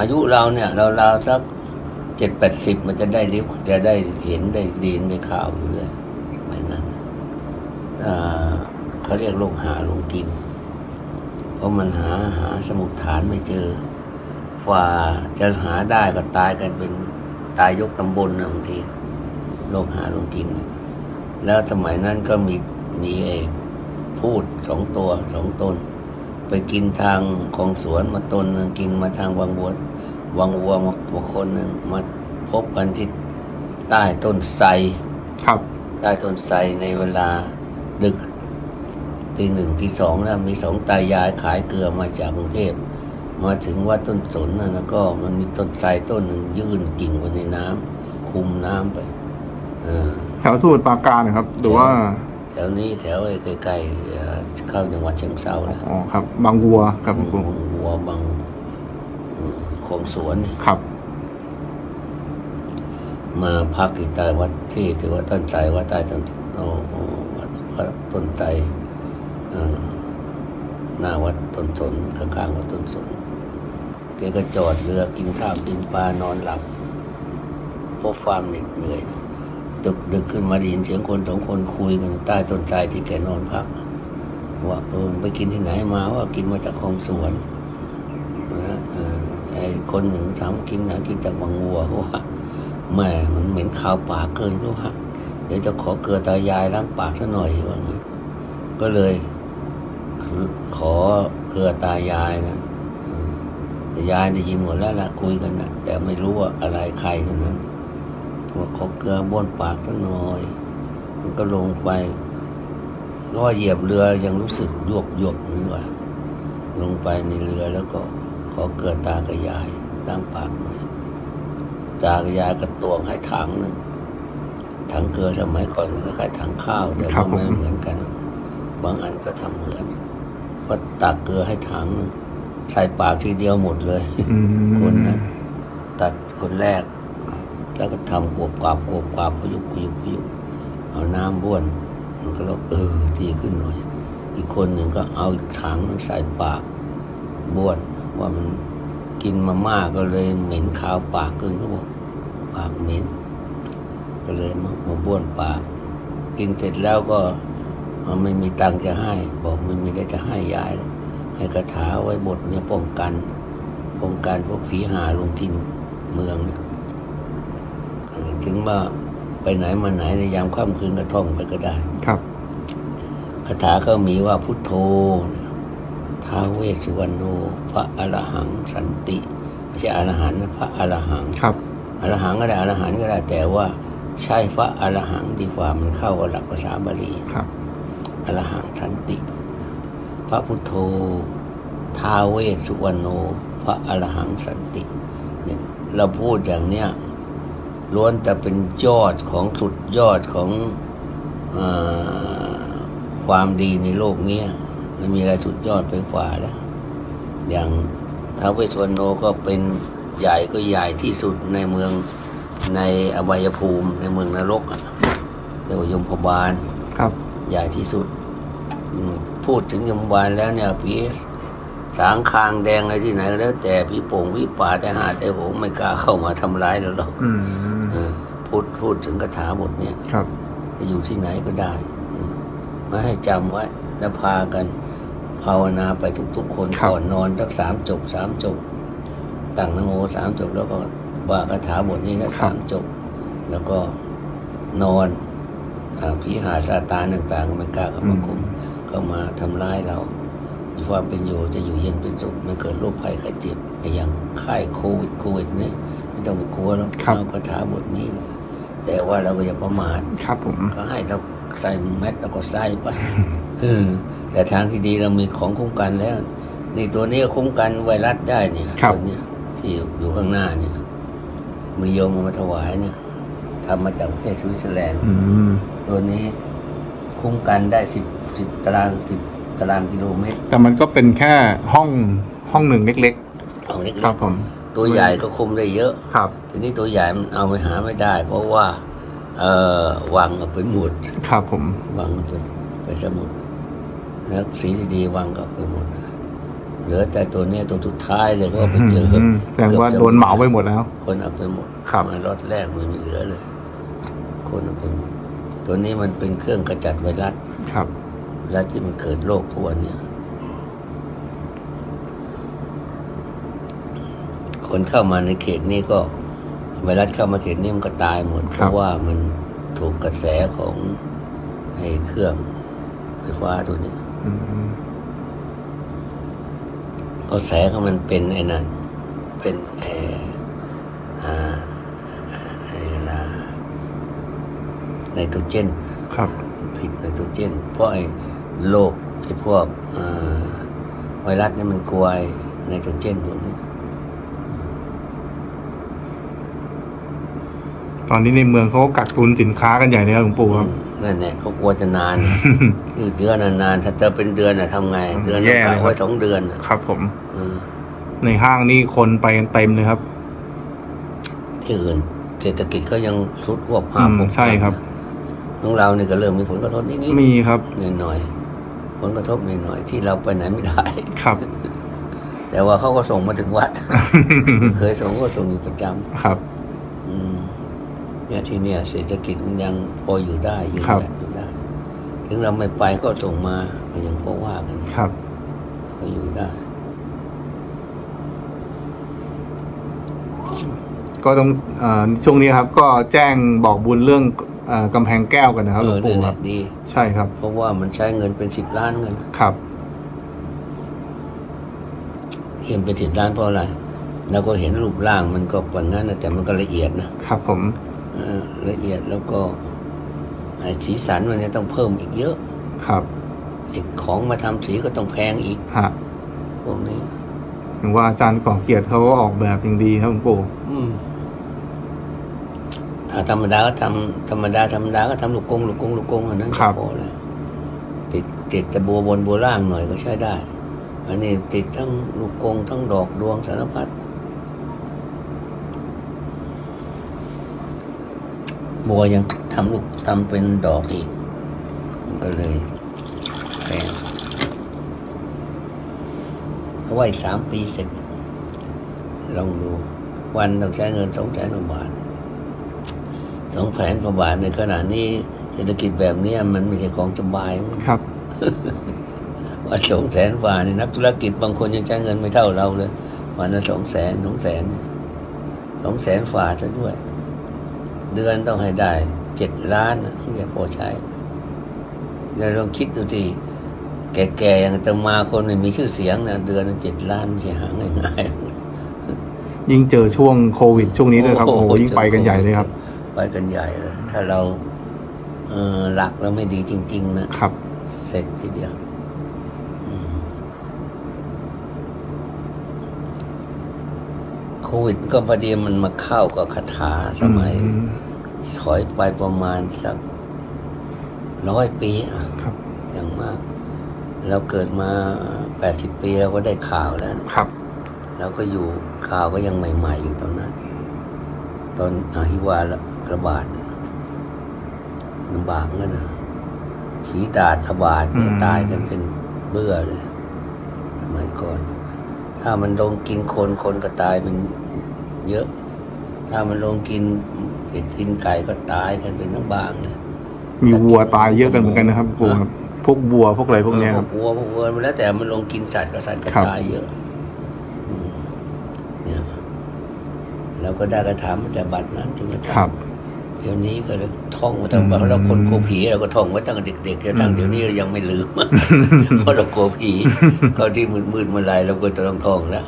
อายุเราเนี่ย เราเราสักเจ็ดแปดสิบมันจะได้ริ้วจะได้เห็นได้ดีนได้ข่าวอยู่เลยสมัยนั้นเขาเรียกลงหาลงกิน เพราะมันหาหาสมุดฐานไม่เจอฝ่าจะหาได้ก็ตายกันเป็นตายยกตำบลนะบางทีลงหาลงกินเนี่ยแล้วสมัยนั้นก็มีมีไอ้พูดสองตัวสองตน ไปกินทางของสวนมาตนหนึ่งกินมาทางวังบัววังวัวมามาคนหนึ่งมาพบกันที่ใต้ต้นไทรครับ ใต้ต้นไทรในเวลาดึกตีหนึ่งตีสองแล้วมีสองตายายขายเกลือมาจากกรุงเทพมาถึงวัดต้นสนนะแล้วก็มันมีต้นไทรต้นหนึ่งยื่นกิ่งไปในน้ำคุมน้ำไปเออแถวสมุทรปราการนะครับหรือว่า แถวนี้แถวไอ้ใกล้ๆ เอ่อเข้าจังหวัดเชียงเซานะอ๋อครับบางวัวครับคุณครูวัวบางอืมของสวนเนี่ยครับ มาพักที่ใต้วัดที่ถือว่าต้นไทรวัดใต้ต้นโอ้โหวัดวัดต้นไทรเอ่อหน้าวัดต้นสนข้างๆวัดต้นสนแกก็จอดเรือกินข้าวกินปลานอนหลับเพราะความเหน็ดเหนื่อยดึกดึกขึ้นมาได้ยินเสียงคนสองคนคุยกันใต้ต้นไทรที่แกนอนพัก ว่าเออไปกินที่ไหนมาว่ากินมาจากคลองสวนนะเออไอ้คนหนึ่งถามกินไหนกินจากบางวัวว่าแม่มันเหม็นข้าวปากเกินก็ว่าเดี๋ยวจะขอเกลือตายายล้างปากซะหน่อยว่างั้นก็เลยขอเกลือตายายนะต่ยายได้ยินหมดแล้วละคุยกันนะแต่ไม่รู้ว่าอะไรใครเท่านั้นว่าขอเกลือบ้วนปากซะหน่อย มันก็ลงไป ก็ว่าเหยียบเรือยังรู้สึกยวบยวบนี่ว่าลงไปในเรือแล้วก็ขอเกิดตากับยายล้างปากหน่อยตากับยายก็ตวงให้ถังหนึ่งถังเกลือสมัยก่อนมันก็คล้ายถังข้าวแต่ครัว่าบผมไม่เหมือนกัน บางอันก็ทำเหมือน ก็ตักเกลือให้ถังหนึ่งใส่ปากทีเดียวหมดเลยอืมคนนะตัดคนแรก แล้วก็ทำกวบกวาบกวบกวาบพยุบพยุบพยุบเอาน้ำบ้วน มันก็แล้วเออดีขึ้นหน่อย อีกคนหนึ่งก็เอาอีกถังใส่ปากบ้วนว่ามันกินมามากก็เลยเหม็นคาวปากขึ้นเขาบอกปากเหม็น ก็เลยมามาบ้วนปาก กินเสร็จแล้วก็มันไม่มีตังค์จะให้ บอกไม่มีได้จะให้ยายหรอกให้คาถาไว้บทเนี่ยป้องกันป้องกันพวกผีหาลงกินเมืองเนี่ยถึงว่าไปไหนมาไหนในยามค่ำคืนก็ท่องไปก็ได้ ครับคาถาก็มีว่าพุทโธเนี่ยท้าวเวสสุวรรณโนพระอรหังสันติไม่ใช่อรหันต์นะพระอรหังครับอรหังก็ได้อรหันต์ก็ได้แต่ว่าใช่พระอรหังดีกว่ามันเข้ากับหลักภาษาบาลีครับอรหังสันติ พระพุทโธท้าวเวสสุวรรณโนพระอรหังสันติเนี่ยเราพูดอย่างเนี้ยล้วนแต่เป็นยอดของสุดยอดของเออ ความดีในโลกเนี้ยไม่มีอะไรสุดยอดไปกว่าแล้วอย่างท้าวเวสสุวรรณโนก็เป็นใหญ่ก็ใหญ่ที่สุดในเมืองในอบายภูมิในเมืองนรกอะเรียกว่ายมพบาลครับ ใหญ่ที่สุดอืมพูดถึงยมบาลแล้วเนี่ยผีสางคางแดงอะไรที่ไหนก็แล้ว แต่ผีโป่งผีป่าแต่หาแต่โหงไม่กล้าเข้ามาทำร้ายเราหรอกอืมเออพูดพูดถึงคาถาบทเนี่ยครับจะอยู่ที่ไหนก็ได้อื มมาให้จำไว้แล้วพากันภาวนาไปทุก ๆ คนครับ ก่อนนอนสักสามจบสามจบตั้งนโมสามจบแล้วก็ว่าคาถาบทนี้นะสามจบ แล้วก็นอนอาผีหาซาตานต่างๆก็ไม่กล้าเข้ามาคุมเข้ามาทำร้ายเราความเป็นอยู่จะอยู่เย็นเป็นสุขไม่เกิดโรคภัยไข้เจ็บไปอย่างไข้โควิดโควิดเนี่ยไม่ต้องไปกลัวแล้วครับ เอาคาถาบทนี้นะแต่ว่าเราก็อย่าประมาท ครับผม ก็ให้เรา ใส่แมสแล้วก็ใส่ไปเออแต่ทางที่ดีเรามีของคุ้มกันแล้ว นี่ตัวนี้ก็คุ้มกันไวรัสได้เนี่ยครับตัวเนี้ยที่อยู่ข้างหน้าเนี่ยมีโยมเอามาถวายเนี่ยทำมาจากประเทศสวิตเซอร์แลนด์อืมตัวนี้คุ้มกันได้สิบสิบตารางสิบตารางกิโลเมตร แต่มันก็เป็นแค่ห้องห้องหนึ่งเล็กเอาเล็กๆครับผมๆตัวใหญ่ก็คุมได้เยอะ ครับ ทีนี้ตัวใหญ่มันเอาไปหาไม่ได้ เพราะว่า เออวางเอาไปหมดครับผมวางเอาไปไปสมุดแล้วสีดีๆวางกับไปหมดนะเหลือแต่ตัวเนี้ยตัวสุดท้ายเลยก็ไปเจออืมแสดงว่าโดนเหมาไปหมดแล้ว คนเอาไปหมดครับมารอดแรกมันไม่เหลือเลย คนเอาไปหมด ตัวนี้มันเป็นเครื่องกระจัดไวรัสครับไวรัสที่มันเกิดโรคทุกวันเนี่ยคนเข้ามาในเขตนี้ก็ ไวรัสเข้ามาเขตนี้มันก็ตายหมด เพครับราะว่ามันถูกกระแสของไอ้เครื่องไฟฟ้าตัวนี้อืมกระแสของมันเป็นไอ้นั่นเป็นไอ้อ่าไอ้นะไนโตรเจนครับผิดไนโตรเจน เพราะไอ้โรคไอ้พวกอ่าไวรัสเนี่ยมันกลัวไอ้ไนโตรเจนพวกนี้ ตอนนี้ในเมืองเขาก็กักตุนสินค้ากันใหญ่เลยครับหลวงปู่ครับ นั่นแหละเขากลัวจะนานยืดเยื้อนานๆถ้าจะเป็นเดือนน่ะทำไง เดือนแย่ต้องเลยครับกะไว้สองเดือนน่ะครับ ผมเออในห้างนี่คนไปกันเต็มเลยครับ ที่อื่นเศรษฐกิจก็ยังสุดหวบอืหามใช่ครับ ของเราเนี่ยก็เริ่มมีผลกระทบนิดๆมีครับ หน่อยๆผลกระทบหน่อยๆที่เราไปไหนไม่ได้ ครับ แต่ว่าเขาก็ส่งมาถึงวัด เคยส่งก็ส่งอยู่ประจครับำอืม เนี่ยที่เนี่ยเศรษฐกิจมันยังพออยู่ได้ยืนครับหยัดอยู่ได้ ถึงเราไม่ไปก็ส่งมาก็ยังพอว่ากันครับก็อยู่ได้ ก็ต้องเออช่วงนี้ครับ ก็แจ้งบอกบุญเรื่องเออกำแพงแก้วกันนะครับเอหลวองปู่นี่นแหครัละบดี ใช่ครับ เพราะว่ามันใช้เงินเป็นสิบล้านเงินครับเห็นเป็นสิบล้านเพราะอะไรเราก็เห็นรูปร่างมันก็ปานนั้นนะแต่มันก็ละเอียดนะครับผมเออ ละเอียดแล้วก็ไอ้สีสันมันเนี่ยต้องเพิ่มอีกเยอะ ครับไอ้ของมาทำสีก็ต้องแพงอีกฮะพวกนี้ถึงว่าอาจารย์ก่อเกียรติเขาก็ออกแบบอย่างดีครับหลวงปู่อืมถ้าธรรมดาก็ทำธรรมดาธรรมดาก็ทำลูกกงลูกกงลูกกงอันนั้นก็พอแล้วติดติดแต่บัวบนบัวล่างหน่อยก็ใช้ได้ อันนี้ติดทั้งลูกกงทั้งดอกดวงสารพัด บัวยังทำลูกทำเป็นดอกอีกมันก็เลยแพงเพราะว่าอีกสามปีเสร็จ ลองดู วันต้องใช้เงินสองแสนกว่าบาทสองแสนกว่าบาทในขณะนี้เศรษฐกิจแบบเนี้ยมันไม่ใช่ของสบายมันครับว่าสองแสนกว่านี่นักธุรกิจบางคนยังใช้เงินไม่เท่าเราเลยวันละสองแสนสองแสนสองแสนฝ่าซะด้วย เดือนต้องให้ได้เจ็ดล้านนะถึงจะพอใช้เราลองคิดดูทีแก่ๆอย่างอาตมาคนไม่มีชื่อเสียงนะเดือนเจ็ดล้านไม่ใช่หาง่ายๆยิ่งเจอช่วงโควิด ช่วงนี้ด้วยครับโอ้โหยิ่งไปกันใหญ่เลยครับ ไปกันใหญ่เลยถ้าเราเออหลักเราไม่ดีจริง ๆ นะครับ เสร็จทีเดียวอืมโค วิดก็พอดีมันมาเข้ากับคาถาสมัยอืมถอยไปประมาณสักร้อยปีอะครับอย่างมาก เราเกิดมาแปดสิบปีเราก็ได้ข่าวแล้วครับเราก็อยู่ข่าวก็ยังใหม่ ๆ อยู่ตอนนั้น ตอนอาฮิวาระบาดเนี่ยลำบากเลยนะฝีดาดระบาดเนี่ยอืมตายกันเป็นเบื่อเลยสมัยก่อน ถ้ามันลงกินคนคนก็ตายเป็น เยอะ ถ้ามันลงกินเป็ดกินไก่ก็ตายกันเป็นน้ำบางเลยมีวัวตายเยอะกันเหมือนกันนะครับหลวงปู่ครับพวกวัวพวกอะไรพวกเนี้ยเอคอรับพวกวัวพวกวัวมันแล้วแต่มันลงกินสัตว์ก็สัตว์ก็ครับตายเยอะอืมเนี่ยเราก็ได้กระถามมาแต่บัดนั้นถึงจะครับเดี๋ยวนี้ก็เลยท่องมาตั้งอืมเราคนกลัวผีเราก็ท่องไว้ตั้งแต่เด็กๆจนตั้งอืมเดี๋ยวนี้เรายังไม่ลืมเพราะเรากลัวผีก็ที่มืดๆเมื่อไรเราก็จะต้องท่องแล้ว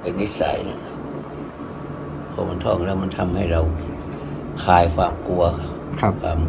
เป็นนิสัยแล้ว พอมันท่องแล้วมันทำให้เราคลายความกลัว ครับความ